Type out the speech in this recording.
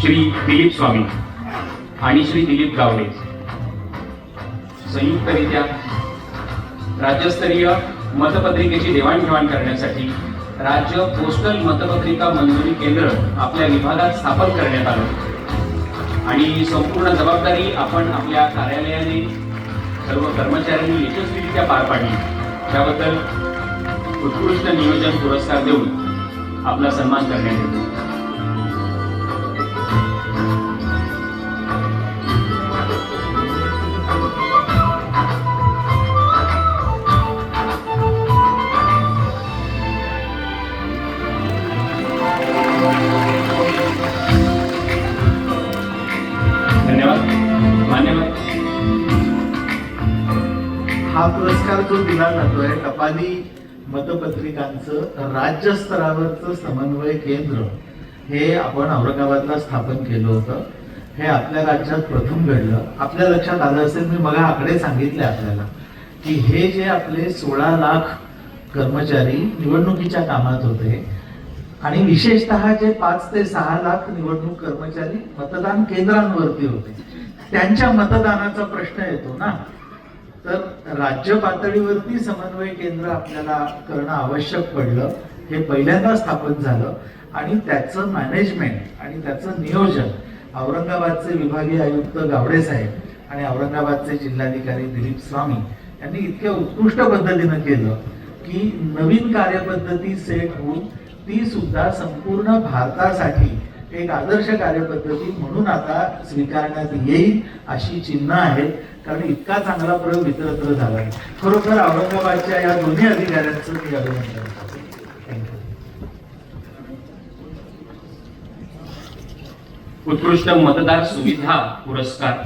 श्री दिलीप स्वामी आणि श्री दिलीप गावडे. संयुक्तरित्या राज्यस्तरीय मतपत्रिकेची देवाणघेवाण करण्यासाठी राज्य पोस्टल मतपत्रिका मंजुरी केंद्र आपल्या विभागात स्थापन करण्यात आलं. आणि संपूर्ण जबाबदारी आपण आपल्या कार्यालयाने सर्व कर्मचाऱ्यांनी यशस्वीरित्या पार पाडली. त्याबद्दल उत्कृष्ट नियोजन पुरस्कार देऊन आपला सन्मान करण्यात येतो. हा पुरस्कार जो दिला जातोय टपाली मतपत्रिकांचं राज्य स्तरावरचं समन्वय केंद्र हे आपण औरंगाबादला स्थापन केलं होतं. हे आपल्या राज्यात प्रथम घडलं. आपल्या लक्षात आलं असेल मी मग आकडे सांगितले आपल्याला की हे जे आपले सोळा लाख कर्मचारी निवडणुकीच्या कामात होते आणि विशेषतः जे पाच ते सहा लाख निवडणूक कर्मचारी मतदान केंद्रांवरती होते त्यांच्या मतदानाचा प्रश्न येतो ना. तर राज्य पातळीवरती समन्वय केंद्र आपल्याला करणं आवश्यक पडलं. हे पहिल्यांदा स्थापन झालं आणि त्याचं मॅनेजमेंट आणि त्याचं नियोजन औरंगाबादचे विभागीय आयुक्त गावडे साहेब आणि औरंगाबादचे जिल्हाधिकारी दिलीप स्वामी यांनी इतक्या उत्कृष्ट पद्धतीनं केलं की नवीन कार्यपद्धती सेट होऊन ती सुद्धा संपूर्ण भारतासाठी एक आदर्श कार्यपद्धती म्हणून आता स्वीकारण्यात येईल अशी चिन्ह आहेत कारण इतका चांगला प्रयोग इतरत्र झाला आहे. खरोखर औरंगाबादच्या या दोन्ही अधिकाऱ्यांचं मी अभिनंदन करतो. उत्कृष्ट मतदार सुविधा पुरस्कार.